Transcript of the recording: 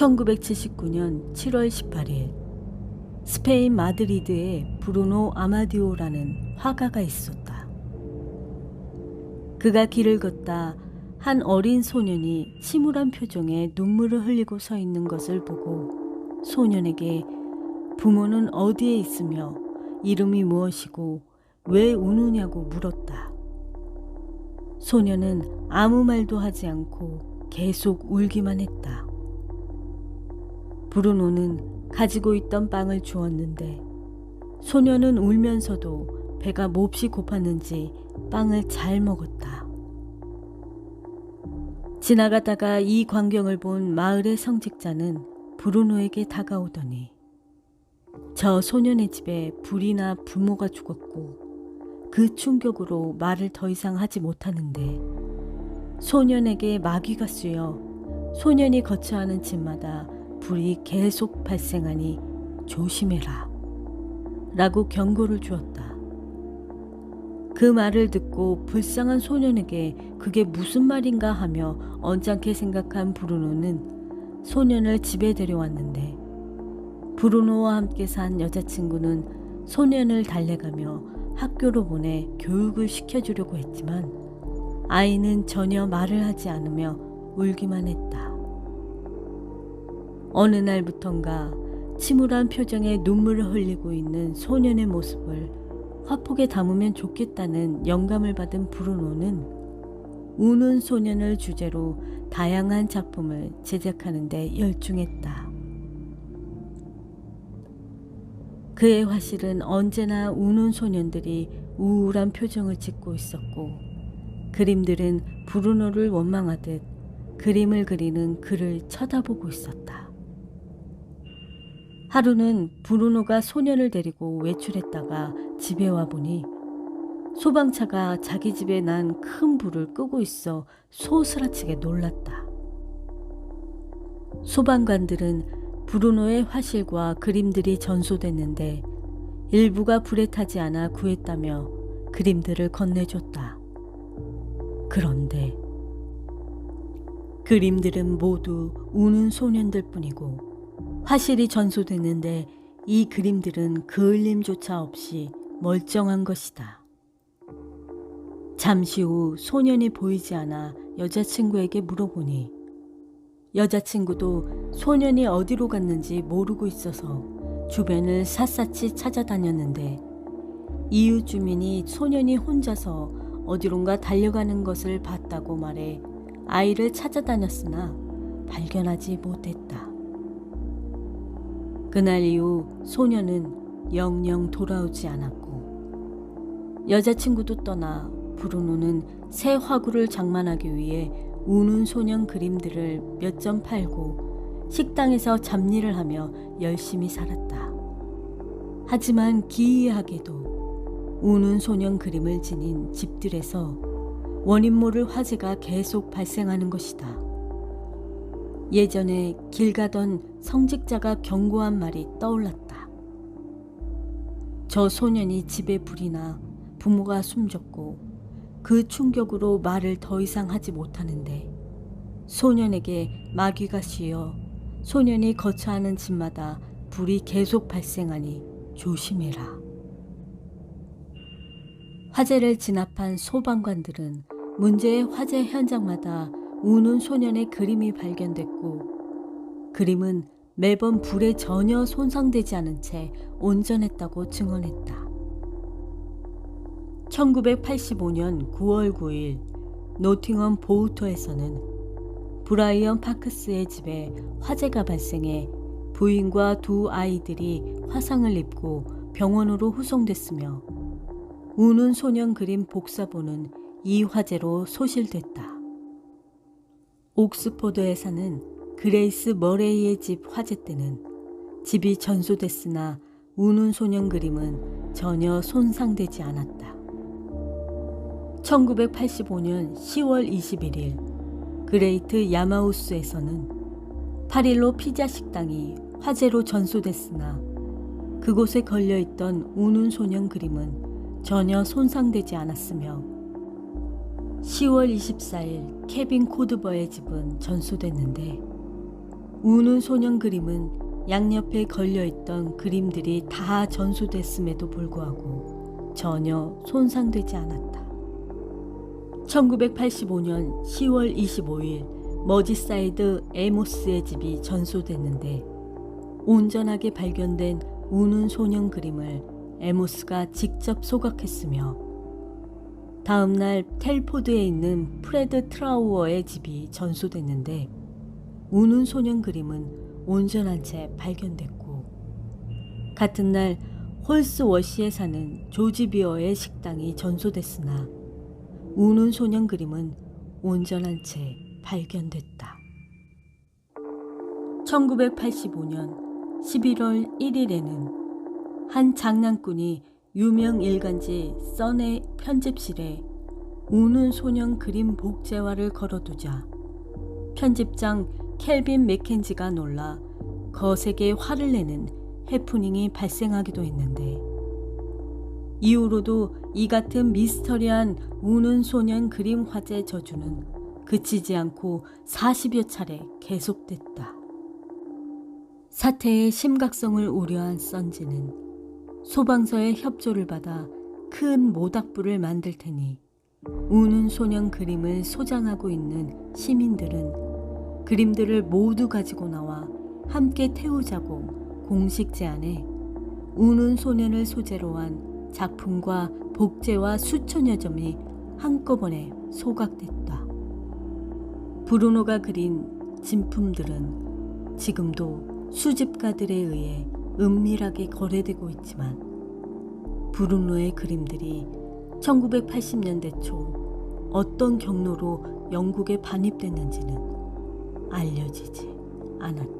1979년 7월 18일 스페인 마드리드에 브루노 아마디오라는 화가가 있었다. 그가 길을 걷다 한 어린 소년이 침울한 표정에 눈물을 흘리고 서 있는 것을 보고 소년에게 부모는 어디에 있으며 이름이 무엇이고 왜 우느냐고 물었다. 소년은 아무 말도 하지 않고 계속 울기만 했다. 브루노는 가지고 있던 빵을 주었는데 소년은 울면서도 배가 몹시 고팠는지 빵을 잘 먹었다. 지나가다가 이 광경을 본 마을의 성직자는 브루노에게 다가오더니 저 소년의 집에 불이나 부모가 죽었고 그 충격으로 말을 더 이상 하지 못하는데 소년에게 마귀가 쓰여 소년이 거처하는 집마다 불이 계속 발생하니 조심해라. 라고 경고를 주었다. 그 말을 듣고 불쌍한 소년에게 그게 무슨 말인가 하며 언짢게 생각한 브루노는 소년을 집에 데려왔는데 브루노와 함께 산 여자친구는 소년을 달래가며 학교로 보내 교육을 시켜주려고 했지만 아이는 전혀 말을 하지 않으며 울기만 했다. 어느 날부턴가 침울한 표정에 눈물을 흘리고 있는 소년의 모습을 화폭에 담으면 좋겠다는 영감을 받은 브루노는 우는 소년을 주제로 다양한 작품을 제작하는데 열중했다. 그의 화실은 언제나 우는 소년들이 우울한 표정을 짓고 있었고 그림들은 브루노를 원망하듯 그림을 그리는 그를 쳐다보고 있었다. 하루는 브루노가 소년을 데리고 외출했다가 집에 와 보니 소방차가 자기 집에 난 큰 불을 끄고 있어 소스라치게 놀랐다. 소방관들은 브루노의 화실과 그림들이 전소됐는데 일부가 불에 타지 않아 구했다며 그림들을 건네줬다. 그런데 그림들은 모두 우는 소년들 뿐이고 화실이 전소됐는데 이 그림들은 그을림조차 없이 멀쩡한 것이다. 잠시 후 소년이 보이지 않아 여자친구에게 물어보니 여자친구도 소년이 어디로 갔는지 모르고 있어서 주변을 샅샅이 찾아다녔는데 이웃 주민이 소년이 혼자서 어디론가 달려가는 것을 봤다고 말해 아이를 찾아다녔으나 발견하지 못했다. 그날 이후 소년은 영영 돌아오지 않았고 여자친구도 떠나 브루노는 새 화구를 장만하기 위해 우는 소년 그림들을 몇 점 팔고 식당에서 잡일을 하며 열심히 살았다. 하지만 기이하게도 우는 소년 그림을 지닌 집들에서 원인 모를 화재가 계속 발생하는 것이다. 예전에 길 가던 성직자가 경고한 말이 떠올랐다. 저 소년이 집에 불이 나 부모가 숨졌고 그 충격으로 말을 더 이상 하지 못하는데 소년에게 마귀가 씌어 소년이 거처하는 집마다 불이 계속 발생하니 조심해라. 화재를 진압한 소방관들은 문제의 화재 현장마다 우는 소년의 그림이 발견됐고 그림은 매번 불에 전혀 손상되지 않은 채 온전했다고 증언했다. 1985년 9월 9일 노팅엄 보우토에서는 브라이언 파크스의 집에 화재가 발생해 부인과 두 아이들이 화상을 입고 병원으로 후송됐으며 우는 소년 그림 복사본은 이 화재로 소실됐다. 옥스포드에 사는 그레이스 머레이의 집 화재 때는 집이 전소됐으나 우는 소년 그림은 전혀 손상되지 않았다. 1985년 10월 21일 그레이트 야마우스에서는 8일로 피자 식당이 화재로 전소됐으나 그곳에 걸려있던 우는 소년 그림은 전혀 손상되지 않았으며 10월 24일 케빈 코드버의 집은 전소됐는데 우는 소년 그림은 양옆에 걸려있던 그림들이 다 전소됐음에도 불구하고 전혀 손상되지 않았다. 1985년 10월 25일 머지사이드 에모스의 집이 전소됐는데 온전하게 발견된 우는 소년 그림을 에모스가 직접 소각했으며 다음 날 텔포드에 있는 프레드 트라우어의 집이 전소됐는데 우는 소년 그림은 온전한 채 발견됐고 같은 날 홀스 워시에 사는 조지 비어의 식당이 전소됐으나 우는 소년 그림은 온전한 채 발견됐다. 1985년 11월 1일에는 한 장난꾼이 유명 일간지 써의 편집실에 우는 소년 그림 복제화를 걸어두자 편집장 켈빈 맥켄지가 놀라 거세게 화를 내는 해프닝이 발생하기도 했는데 이후로도 이 같은 미스터리한 우는 소년 그림 화제 저주는 그치지 않고 40여 차례 계속됐다. 사태의 심각성을 우려한 선지는 소방서의 협조를 받아 큰 모닥불을 만들 테니 우는 소년 그림을 소장하고 있는 시민들은 그림들을 모두 가지고 나와 함께 태우자고 공식 제안해 우는 소년을 소재로 한 작품과 복제와 수천여 점이 한꺼번에 소각됐다. 브루노가 그린 진품들은 지금도 수집가들에 의해 은밀하게 거래되고 있지만 브루노의 그림들이 1980년대 초 어떤 경로로 영국에 반입됐는지는 알려지지 않았다.